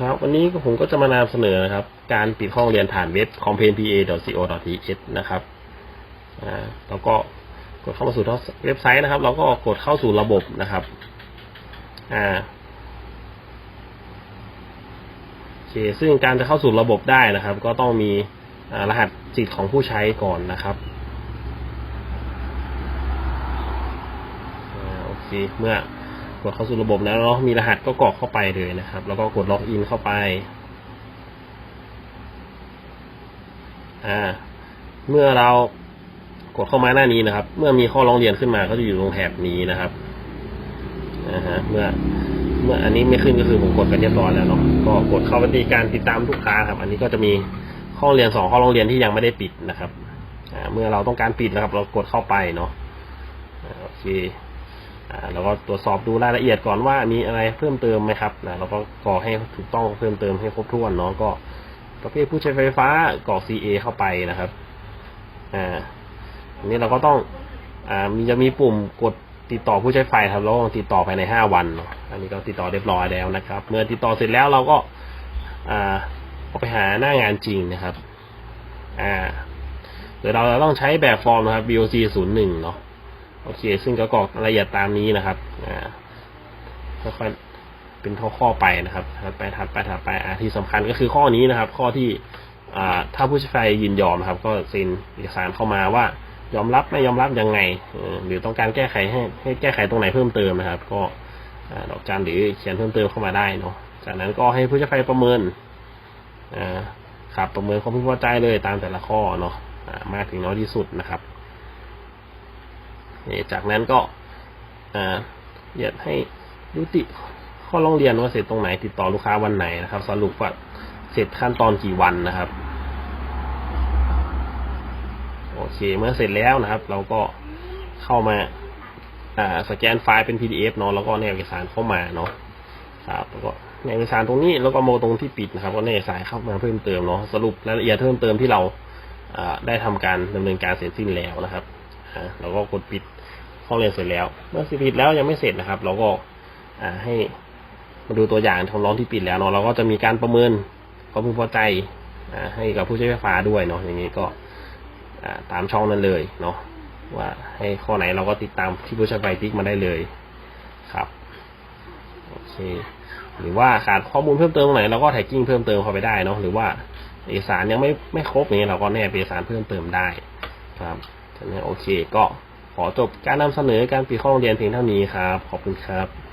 ครับวันนี้ผมก็จะมานำเสนอนะครับ การปิดห้องเรียนผ่านเว็บ complainpa.co.th นะครับอ่าแล้วก็กดเข้ามาสู่เว็บไซต์นะครับ เราก็กดเข้าสู่ระบบนะครับอ่าโอเคซึ่งการจะเข้าสู่ระบบได้นะครับ ก็ต้องมีรหัสจิตของผู้ใช้ก่อนนะครับอโอเคเมื่อ กดเข้าสู่ระบบแล้วเนาะมีรหัสก็กรอกเข้าไปเลยนะครับ แล้วก็กดล็อกอินเข้าไปอ่าเมื่อเรากดเข้ามาหน้านี้นะครับ เมื่อมีข้อร้องเรียนขึ้นมาก็จะอยู่ตรงแถบนี้นะครับนะฮะเมื่อเมื่ออันนี้ไม่ขึ้นก็คือผมกดไปเรียบร้อยแล้วเนาะก็กดเข้าไปที่การติดตามลูกค้าครับ อันนี้ก็จะมีข้อเรียนสองข้อร้องเรียนที่ยังไม่ได้ปิดนะครับอ่าเมื่อเราต้องการปิดนะครับ เรากดเข้าไปเนาะอ่าโอเค อ่าเราก็ตรวจสอบดูรายละเอียดก่อนว่ามีอะไรเพิ่มเติมไหมครับนะเราก็กรอกให้ถูกต้องเพิ่มเติมให้ครบถ้วนเนาะก็ประเภทผู้ใช้ไฟฟ้ากรอก CA เข้าไปนะครับอ่าอันนี้เราก็ต้องอ่ามีจะมีปุ่มกดติดต่อผู้ใช้ไฟครับเราต้องติดต่อภายในห้าวันเนาะอันนี้ก็ติดต่อเรียบร้อยแล้วนะครับ เมื่อติดต่อเสร็จแล้วเราก็อ่าเอาไปหาหน้างานจริงนะครับอ่าเดี๋ยวเราจะต้องใช้แบบฟอร์มนะครับ BOC ศูนย์หนึ่งเนาะ โอเค ซึ่งก็กรอกรายละเอียดตามนี้นะครับอ่าค่อยๆเป็นข้อข้อๆไปนะครับถัดไปถัดไปถัดไปอ่าที่สำคัญก็คือข้อนี้นะครับ ข้อที่อ่าถ้าผู้ใช้ไฟยินยอมนะครับ ก็เซ็นเอกสารเข้ามาว่ายอมรับไม่ยอมรับยังไงหรือต้องการแก้ไขให้ให้แก้ไขตรงไหนเพิ่มเติมนะครับ ก็ดอกจันหรือเขียนเพิ่มเติมเข้ามาได้เนาะจากนั้นก็ให้ผู้ใช้ไฟประเมินอ่าครับประเมินความพึงพอใจเลยตามแต่ละข้อเนาะมากถึงน้อยที่สุดนะครับ จากนั้นก็อยากให้ยุติข้อร้องเรียนว่าเสร็จตรงไหนติดต่อลูกค้าวันไหนนะครับ สรุปว่าเสร็จขั้นตอนกี่วันนะครับ โอเค เมื่อเสร็จแล้วนะครับ เราก็เข้ามาอ่าสแกนไฟล์เป็น PDF เนาะแล้วก็แนบเอกสารเข้ามาเนาะครับแล้วก็แนบเอกสารตรงนี้แล้วก็โมตรงที่ปิดนะครับ ก็แนบเอกสารเข้ามาเพิ่มเติมเนาะสรุปรายละเอียดเพิ่มเติมที่เราได้ทำการดำเนินการเสร็จสิ้นแล้วนะครับเราก็กดปิด ห้องเรียนเสร็จแล้ว เมื่อปิดแล้วยังไม่เสร็จนะครับ เราก็อ่าให้มาดูตัวอย่างคำร้องที่ปิดแล้วเนาะเราก็จะมีการประเมินความพึงพอใจอให้กับผู้ใช้ไฟฟ้าด้วยเนาะอย่างนี้ก็ตามช่องนั้นเลยเนาะว่าให้ข้อไหนเราก็ติดตามที่ผู้ใช้ไฟติ๊กมาได้เลยครับโอเคหรือว่าขาดข้อมูลเพิ่มเติมตรงไหนเราก็แท็กกิ้งเพิ่มเติมเข้าไปได้เนาะหรือว่าเอกสารยังไม่ไม่ครบอย่างเงี้ยเราก็แนบเอกสารเพิ่มเติมได้ครับฉะนั้โอเคก็ ขอจบการนำเสนอการปิดข้อโรงเรียนเพียงเท่านี้ครับ ขอบคุณครับ